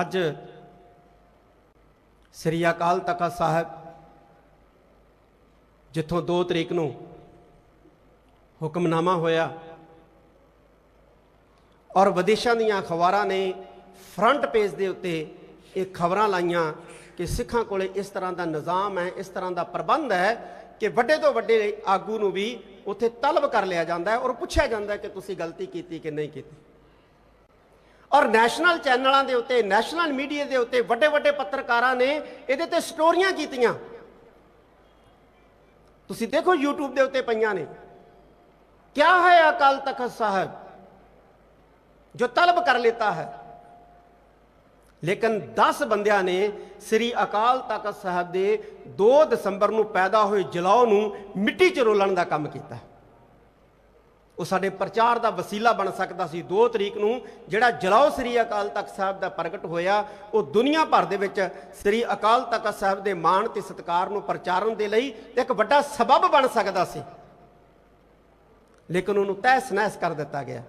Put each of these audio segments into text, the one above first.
ਅੱਜ ਸ੍ਰੀ ਅਕਾਲ ਤਖਤ ਸਾਹਿਬ ਜਿੱਥੋਂ 2 ਤਰੀਕ ਨੂੰ ਹੁਕਮਨਾਮਾ ਹੋਇਆ ਔਰ ਵਿਦੇਸ਼ਾਂ ਦੀਆਂ ਅਖਬਾਰਾਂ ਨੇ ਫਰੰਟ ਪੇਜ ਦੇ ਉੱਤੇ ਇਹ ਖਬਰਾਂ ਲਾਈਆਂ ਕਿ ਸਿੱਖਾਂ ਕੋਲੇ ਇਸ ਤਰ੍ਹਾਂ ਦਾ ਨਿਜ਼ਾਮ ਹੈ, ਇਸ ਤਰ੍ਹਾਂ ਦਾ ਪ੍ਰਬੰਧ ਹੈ ਕਿ ਵੱਡੇ ਤੋਂ ਵੱਡੇ ਆਗੂ ਨੂੰ ਵੀ ਉੱਥੇ ਤਲਬ ਕਰ ਲਿਆ ਜਾਂਦਾ ਹੈ ਔਰ ਪੁੱਛਿਆ ਜਾਂਦਾ ਹੈ ਕਿ ਤੁਸੀਂ ਗਲਤੀ ਕੀਤੀ ਕਿ ਨਹੀਂ ਕੀਤੀ। ਔਰ ਨੈਸ਼ਨਲ ਚੈਨਲਾਂ ਦੇ ਉੱਤੇ ਨੈਸ਼ਨਲ ਮੀਡੀਆ ਦੇ ਉੱਤੇ ਵੱਡੇ ਵੱਡੇ ਪੱਤਰਕਾਰਾਂ ਨੇ ਇਹਦੇ ਤੇ ਸਟੋਰੀਆਂ ਕੀਤੀਆਂ। ਤੁਸੀਂ ਦੇਖੋ YouTube ਦੇ ਉੱਤੇ ਪਈਆਂ ਨੇ। ਕਿਆ ਹੈ ਅਕਾਲ ਤਖਤ ਸਾਹਿਬ? ਜੋ ਤਲਬ ਕਰ ਲੈਤਾ ਹੈ। ਲੇਕਿਨ 10 ਬੰਦਿਆਂ ਨੇ ਸ੍ਰੀ ਅਕਾਲ ਤਖਤ ਸਾਹਿਬ ਦੇ 2 ਦਸੰਬਰ ਨੂੰ ਪੈਦਾ ਹੋਏ ਜਲਾਉ ਨੂੰ ਮਿੱਟੀ 'ਚ ਰੋਲਣ ਦਾ ਕੰਮ ਕੀਤਾ। ਉਹ ਸਾਡੇ ਪ੍ਰਚਾਰ ਦਾ ਵਸੀਲਾ ਬਣ ਸਕਦਾ ਸੀ। 2 ਤਰੀਕ ਨੂੰ ਜਿਹੜਾ ਜਲਾਉ ਸ੍ਰੀ ਅਕਾਲ ਤਖਤ ਸਾਹਿਬ ਦਾ ਪ੍ਰਗਟ ਹੋਇਆ, ਉਹ ਦੁਨੀਆ ਭਰ ਦੇ ਵਿੱਚ ਸ੍ਰੀ ਅਕਾਲ ਤਖਤ ਸਾਹਿਬ ਦੇ ਮਾਣ ਤੇ ਸਤਿਕਾਰ ਨੂੰ ਪ੍ਰਚਾਰਨ ਦੇ ਲਈ ਇੱਕ ਵੱਡਾ ਸਬਬ ਬਣ ਸਕਦਾ ਸੀ। ਲੇਕਿਨ ਉਹਨੂੰ ਤਹਿਸ ਨਹਿਸ ਕਰ ਦਿੱਤਾ ਗਿਆ।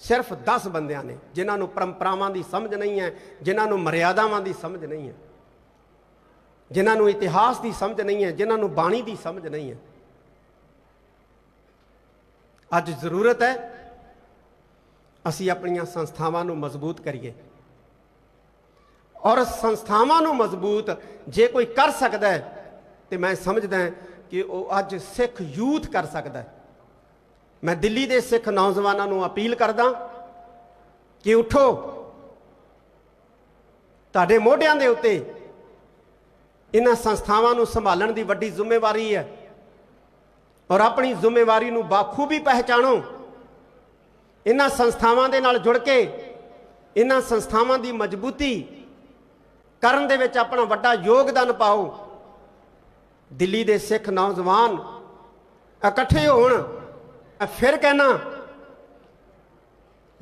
ਸਿਰਫ 10 ਬੰਦਿਆਂ ਨੇ, ਜਿਨ੍ਹਾਂ ਨੂੰ ਪਰੰਪਰਾਵਾਂ ਦੀ ਸਮਝ ਨਹੀਂ ਹੈ, ਜਿਨ੍ਹਾਂ ਨੂੰ ਮਰਿਆਦਾਵਾਂ ਦੀ ਸਮਝ ਨਹੀਂ ਹੈ, ਜਿਨ੍ਹਾਂ ਨੂੰ ਇਤਿਹਾਸ ਦੀ ਸਮਝ ਨਹੀਂ ਹੈ, ਜਿਨ੍ਹਾਂ ਨੂੰ ਬਾਣੀ ਦੀ ਸਮਝ ਨਹੀਂ ਹੈ। ਅੱਜ ਜ਼ਰੂਰਤ ਹੈ, ਅਸੀਂ ਆਪਣੀਆਂ ਸੰਸਥਾਵਾਂ ਨੂੰ ਮਜ਼ਬੂਤ ਕਰੀਏ। ਔਰ ਸੰਸਥਾਵਾਂ ਨੂੰ ਮਜ਼ਬੂਤ ਜੇ ਕੋਈ ਕਰ ਸਕਦਾ ਹੈ, ਤੇ ਮੈਂ ਸਮਝਦਾ ਕਿ ਉਹ ਅੱਜ ਸਿੱਖ ਯੂਥ ਕਰ ਸਕਦਾ ਹੈ। ਮੈਂ ਦਿੱਲੀ ਦੇ ਸਿੱਖ ਨੌਜਵਾਨਾਂ ਨੂੰ ਅਪੀਲ ਕਰਦਾ ਕਿ ਉਠੋ। ਤੁਹਾਡੇ ਮੋਢਿਆਂ ਦੇ ਉੱਤੇ ਇਹਨਾਂ ਸੰਸਥਾਵਾਂ ਨੂੰ ਸੰਭਾਲਣ ਦੀ ਵੱਡੀ ਜ਼ਿੰਮੇਵਾਰੀ ਹੈ। ਔਰ ਆਪਣੀ ਜ਼ਿੰਮੇਵਾਰੀ ਨੂੰ ਬਾਖੂਬੀ ਪਹਿਚਾਣੋ। ਇਹਨਾਂ ਸੰਸਥਾਵਾਂ ਦੇ ਨਾਲ ਜੁੜ ਕੇ, ਇਹਨਾਂ ਸੰਸਥਾਵਾਂ ਦੀ ਮਜ਼ਬੂਤੀ ਕਰਨ ਦੇ ਵਿੱਚ ਆਪਣਾ ਵੱਡਾ ਯੋਗਦਾਨ ਪਾਓ। ਦਿੱਲੀ ਦੇ ਸਿੱਖ ਨੌਜਵਾਨ ਇਕੱਠੇ ਹੋਣ। ਫਿਰ ਕਹਿਣਾ,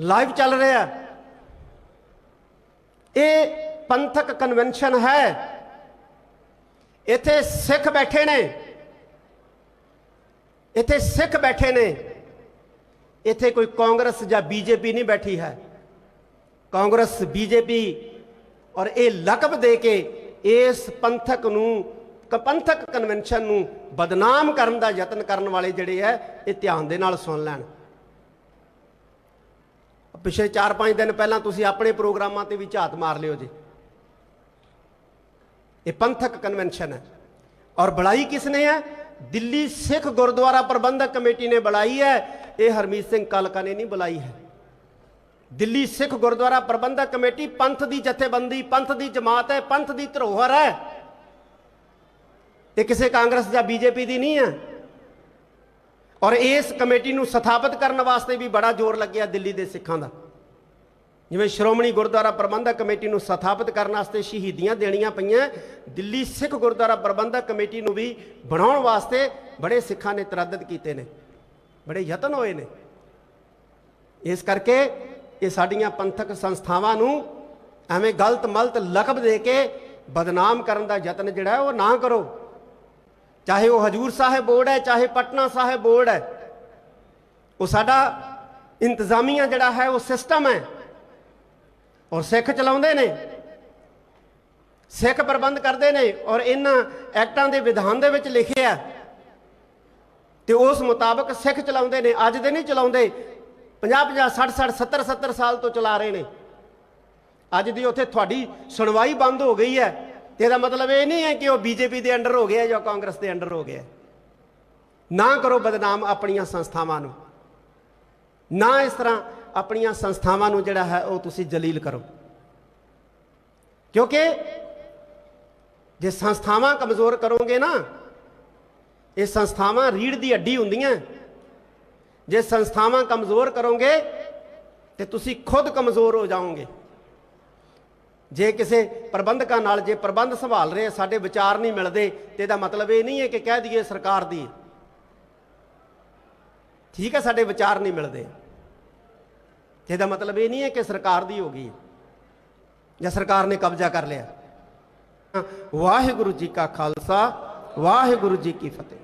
ਲਾਈਵ ਚੱਲ ਰਿਹਾ। ਇਹ ਪੰਥਕ ਕਨਵੈਨਸ਼ਨ ਹੈ। ਇੱਥੇ ਸਿੱਖ ਬੈਠੇ ਨੇ। ਇੱਥੇ ਸਿੱਖ ਬੈਠੇ ਨੇ। ਇੱਥੇ ਕੋਈ ਕਾਂਗਰਸ ਜਾਂ ਬੀਜੇਪੀ ਨਹੀਂ ਬੈਠੀ ਹੈ। ਕਾਂਗਰਸ, ਬੀਜੇਪੀ ਔਰ ਇਹ ਲਕਬ ਦੇ ਕੇ ਇਸ ਪੰਥਕ ਨੂੰ ਪੰਥਕ ਕਨਵੈਨਸ਼ਨ ਨੂੰ ਬਦਨਾਮ ਕਰਨ ਦਾ ਯਤਨ ਕਰਨ ਵਾਲੇ ਜਿਹੜੇ ਐ ਇਹ ਧਿਆਨ ਦੇ ਨਾਲ ਸੁਣ ਲੈਣ। ਪਿਛਲੇ 4-5 ਦਿਨ ਪਹਿਲਾਂ ਤੁਸੀਂ ਆਪਣੇ ਪ੍ਰੋਗਰਾਮਾਂ ਤੇ ਵੀ ਝਾਤ ਮਾਰ ਲਿਓ ਜੀ। ਇਹ ਪੰਥਕ ਕਨਵੈਨਸ਼ਨ ਹੈ। ਔਰ ਬੜਾਈ ਕਿਸ ਨੇ ਹੈ? ਦਿੱਲੀ ਸਿੱਖ ਗੁਰਦੁਆਰਾ ਪ੍ਰਬੰਧਕ ਕਮੇਟੀ ਨੇ ਬੁਲਾਈ ਹੈ। ਇਹ ਹਰਮੀਤ ਸਿੰਘ ਕਾਲਕਾ ਨੇ ਨਹੀਂ ਬੁਲਾਈ ਹੈ। ਦਿੱਲੀ ਸਿੱਖ ਗੁਰਦੁਆਰਾ ਪ੍ਰਬੰਧਕ ਕਮੇਟੀ ਪੰਥ ਦੀ ਜਥੇਬੰਦੀ, ਪੰਥ ਦੀ ਜਮਾਤ ਹੈ, ਪੰਥ ਦੀ ਧਰੋਹਰ ਹੈ। ਇਹ ਕਿਸੇ ਕਾਂਗਰਸ ਜਾਂ ਬੀਜੇਪੀ ਦੀ ਨਹੀਂ ਹੈ। ਔਰ ਇਸ ਕਮੇਟੀ ਨੂੰ ਸਥਾਪਿਤ ਕਰਨ ਵਾਸਤੇ ਵੀ ਬੜਾ ਜ਼ੋਰ ਲੱਗਿਆ ਦਿੱਲੀ ਦੇ ਸਿੱਖਾਂ ਦਾ। ਜਿਵੇਂ ਸ਼੍ਰੋਮਣੀ ਗੁਰਦੁਆਰਾ ਪ੍ਰਬੰਧਕ ਕਮੇਟੀ ਨੂੰ ਸਥਾਪਿਤ ਕਰਨ ਵਾਸਤੇ ਸ਼ਹੀਦੀਆਂ ਦੇਣੀਆਂ ਪਈਆਂ, ਦਿੱਲੀ ਸਿੱਖ ਗੁਰਦੁਆਰਾ ਪ੍ਰਬੰਧਕ ਕਮੇਟੀ ਨੂੰ ਵੀ ਬਣਾਉਣ ਵਾਸਤੇ ਬੜੇ ਸਿੱਖਾਂ ਨੇ ਤਰੱਦਦ ਕੀਤੇ ਨੇ, ਬੜੇ ਯਤਨ ਹੋਏ ਨੇ। ਇਸ ਕਰਕੇ ਇਹ ਸਾਡੀਆਂ ਪੰਥਕ ਸੰਸਥਾਵਾਂ ਨੂੰ ਐਵੇਂ ਗਲਤ ਮਲਤ ਲਕਬ ਦੇ ਕੇ ਬਦਨਾਮ ਕਰਨ ਦਾ ਯਤਨ ਜਿਹੜਾ ਉਹ ਨਾ ਕਰੋ। ਚਾਹੇ ਉਹ ਹਜੂਰ ਸਾਹਿਬ ਬੋਰਡ ਹੈ, ਚਾਹੇ ਪਟਨਾ ਸਾਹਿਬ ਬੋਰਡ ਹੈ, ਉਹ ਸਾਡਾ ਇੰਤਜ਼ਾਮੀਆ ਜਿਹੜਾ ਹੈ ਉਹ ਸਿਸਟਮ ਹੈ। ਔਰ ਸਿੱਖ ਚਲਾਉਂਦੇ ਨੇ। ਸਿੱਖ ਪ੍ਰਬੰਧ ਕਰਦੇ ਨੇ ਔਰ ਇਹਨਾਂ ਐਕਟਾਂ ਦੇ ਵਿਧਾਨ ਦੇ ਵਿੱਚ ਲਿਖਿਆ ਤੇ ਉਸ ਮੁਤਾਬਕ ਸਿੱਖ ਚਲਾਉਂਦੇ ਨੇ। ਅੱਜ ਦੇ ਨਹੀਂ ਚਲਾਉਂਦੇ। 50 50 60 60 70 70 ਸਾਲ ਤੋਂ ਚਲਾ ਰਹੇ ਨੇ। ਅੱਜ ਦੀ ਉੱਥੇ ਤੁਹਾਡੀ ਸੁਣਵਾਈ ਬੰਦ ਹੋ ਗਈ ਹੈ। ਤੇ ਇਹਦਾ ਮਤਲਬ ਇਹ ਨਹੀਂ ਹੈ ਕਿ ਉਹ ਬੀਜੇਪੀ ਦੇ ਅੰਡਰ ਹੋ ਗਿਆ ਜਾਂ ਕਾਂਗਰਸ ਦੇ ਅੰਡਰ ਹੋ ਗਿਆ। ਨਾ ਕਰੋ ਬਦਨਾਮ ਆਪਣੀਆਂ ਸੰਸਥਾਵਾਂ ਨੂੰ। ਨਾ ਇਸ ਤਰ੍ਹਾਂ ਆਪਣੀਆਂ ਸੰਸਥਾਵਾਂ ਨੂੰ ਜਿਹੜਾ ਹੈ ਉਹ ਤੁਸੀਂ ਜਲੀਲ ਕਰੋ। ਕਿਉਂਕਿ ਜੇ ਸੰਸਥਾਵਾਂ ਕਮਜ਼ੋਰ ਕਰੋਗੇ ਨਾ, ਇਹ ਸੰਸਥਾਵਾਂ ਰੀੜ ਦੀ ਹੱਡੀ ਹੁੰਦੀਆਂ। ਜੇ ਸੰਸਥਾਵਾਂ ਕਮਜ਼ੋਰ ਕਰੋਗੇ, ਤੇ ਤੁਸੀਂ ਖੁਦ ਕਮਜ਼ੋਰ ਹੋ ਜਾਓਗੇ। ਜੇ ਕਿਸੇ ਪ੍ਰਬੰਧਕਾਂ ਨਾਲ ਜੇ ਪ੍ਰਬੰਧ ਸੰਭਾਲ ਰਹੇ ਸਾਡੇ ਵਿਚਾਰ ਨਹੀਂ ਮਿਲਦੇ, ਤੇ ਇਹਦਾ ਮਤਲਬ ਇਹ ਨਹੀਂ ਹੈ ਕਿ ਕਹਿ ਦਈਏ ਸਰਕਾਰ ਦੀ। ਠੀਕ ਹੈ, ਸਾਡੇ ਵਿਚਾਰ ਨਹੀਂ ਮਿਲਦੇ। ਇਹਦਾ ਮਤਲਬ ਇਹ ਨਹੀਂ ਹੈ ਕਿ ਸਰਕਾਰ ਦੀ ਹੋ ਗਈ ਜਾਂ ਸਰਕਾਰ ਨੇ ਕਬਜ਼ਾ ਕਰ ਲਿਆ। ਵਾਹਿਗੁਰੂ ਜੀ ਕਾ ਖਾਲਸਾ, ਵਾਹਿਗੁਰੂ ਜੀ ਕੀ ਫਤਿਹ।